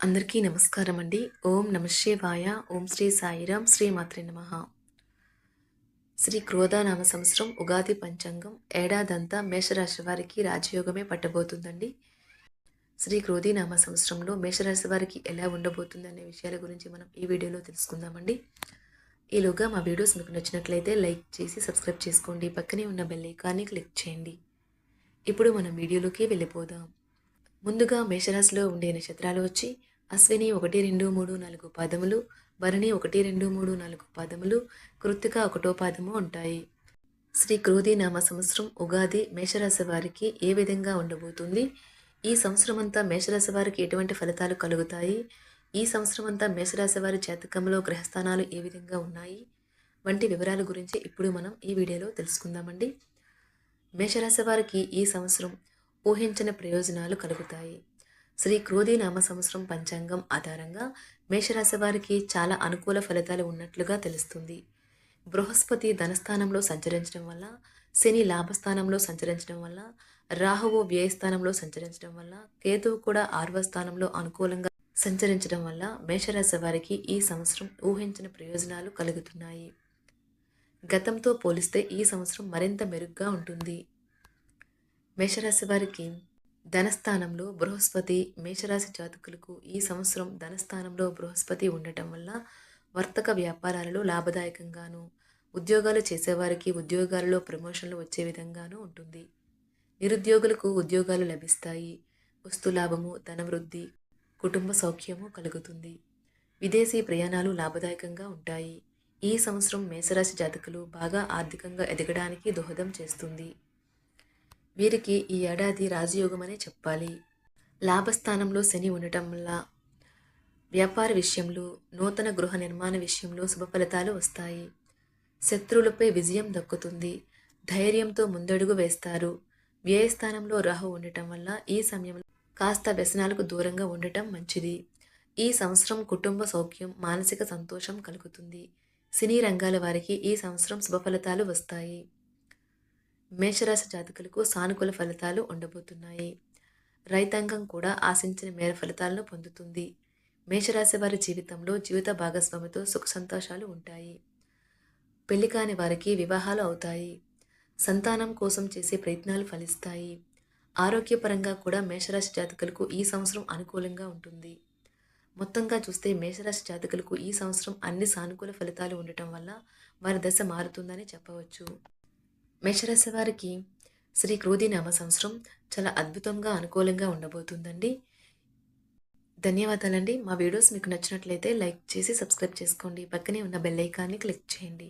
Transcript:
అందరికీ నమస్కారం అండి ఓం నమ శివాయ. ఓం శ్రీ సాయిరాం. శ్రీ మాత్రే నమ. శ్రీ క్రోధానామ సంవత్సరం ఉగాది పంచాంగం ఏడాదంతా మేషరాశి వారికి రాజయోగమే పట్టబోతుందండి. శ్రీ క్రోధీనామ సంవత్సరంలో మేషరాశి వారికి ఎలా ఉండబోతుంది అనే విషయాల గురించి మనం ఈ వీడియోలో తెలుసుకుందామండి. ఈలోగా మా వీడియోస్ మీకు నచ్చినట్లయితే లైక్ చేసి సబ్స్క్రైబ్ చేసుకోండి. పక్కనే ఉన్న బెల్ ఐకాన్ని క్లిక్ చేయండి. ఇప్పుడు మనం వీడియోలోకి వెళ్ళిపోదాం. ముందుగా మేషరాశిలో ఉండే నక్షత్రాలు వచ్చి అశ్విని ఒకటి రెండు మూడు నాలుగు పాదములు భరణి ఒకటి రెండు మూడు నాలుగు పాదములు కృత్తిక ఒకటో పాదము ఉంటాయి. శ్రీ క్రోధి నామ సంవత్సరం ఉగాది మేషరాశి వారికి ఏ విధంగా ఉండబోతుంది? ఈ సంవత్సరం అంతా మేషరాశి వారికి ఎటువంటి ఫలితాలు కలుగుతాయి? ఈ సంవత్సరం అంతా మేషరాశి వారి జాతకంలో గ్రహస్థానాలు ఏ విధంగా ఉన్నాయి? వంటి వివరాల గురించి ఇప్పుడు మనం ఈ వీడియోలో తెలుసుకుందామండి. మేషరాశి వారికి ఈ సంవత్సరం ఊహించిన ప్రయోజనాలు కలుగుతాయి. శ్రీ క్రోధి నామ సంవత్సరం పంచాంగం ఆధారంగా మేషరాశి వారికి చాలా అనుకూల ఫలితాలు ఉన్నట్లుగా తెలుస్తుంది. బృహస్పతి ధనస్థానంలో సంచరించడం వల్ల శని లాభస్థానంలో సంచరించడం వల్ల రాహువు వ్యయస్థానంలో సంచరించడం వల్ల కేతువు కూడా ఆరవ స్థానంలో అనుకూలంగా సంచరించడం వల్ల మేషరాశి వారికి ఈ సంవత్సరం ఊహించిన ప్రయోజనాలు కలుగుతున్నాయి. గతంతో పోలిస్తే ఈ సంవత్సరం మరింత మెరుగ్గా ఉంటుంది. మేషరాశి వారికి ధనస్థానంలో బృహస్పతి మేషరాశి జాతకులకు ఈ సంవత్సరం ధనస్థానంలో బృహస్పతి ఉండటం వల్ల వర్తక వ్యాపారాలలో లాభదాయకంగాను ఉద్యోగాలు చేసేవారికి ఉద్యోగాలలో ప్రమోషన్లు వచ్చే విధంగానూ ఉంటుంది. నిరుద్యోగులకు ఉద్యోగాలు లభిస్తాయి. వస్తు లాభము ధనవృద్ధి కుటుంబ సౌఖ్యము కలుగుతుంది. విదేశీ ప్రయాణాలు లాభదాయకంగా ఉంటాయి. ఈ సంవత్సరం మేషరాశి జాతకులు బాగా ఆర్థికంగా ఎదగడానికి దోహదం చేస్తుంది. వీరికి ఈ ఏడాది రాజయోగం అనే చెప్పాలి. లాభస్థానంలో శని ఉండటం వల్ల వ్యాపార విషయంలో నూతన గృహ నిర్మాణ విషయంలో శుభ ఫలితాలు వస్తాయి. శత్రువులపై విజయం దక్కుతుంది. ధైర్యంతో ముందడుగు వేస్తారు. వ్యయస్థానంలో రాహు ఉండటం వల్ల ఈ సమయంలో కాస్త వ్యసనాలకు దూరంగా ఉండటం మంచిది. ఈ సంవత్సరం కుటుంబ సౌఖ్యం మానసిక సంతోషం కలుగుతుంది. సినీ రంగాల వారికి ఈ సంవత్సరం శుభ ఫలితాలు వస్తాయి. మేషరాశి జాతకులకు సానుకూల ఫలితాలు ఉండబోతున్నాయి. రైతాంగం కూడా ఆశించిన మేర ఫలితాలను పొందుతుంది. మేషరాశి వారి జీవితంలో జీవిత భాగస్వామితో సుఖ సంతోషాలు ఉంటాయి. పెళ్ళి కాని వారికి వివాహాలు అవుతాయి. సంతానం కోసం చేసే ప్రయత్నాలు ఫలిస్తాయి. ఆరోగ్యపరంగా కూడా మేషరాశి జాతకులకు ఈ సంవత్సరం అనుకూలంగా ఉంటుంది. మొత్తంగా చూస్తే మేషరాశి జాతకులకు ఈ సంవత్సరం అన్ని సానుకూల ఫలితాలు ఉండటం వల్ల వారి దశ మారుతుందని చెప్పవచ్చు. మేషరాశి వారికి శ్రీ క్రోధినామ సంవత్సరం చాలా అద్భుతంగా అనుకూలంగా ఉండబోతుందండి. ధన్యవాదాలండి. మా వీడియోస్ మీకు నచ్చినట్లయితే లైక్ చేసి సబ్స్క్రైబ్ చేసుకోండి. పక్కనే ఉన్న బెల్ ఐకాన్ని క్లిక్ చేయండి.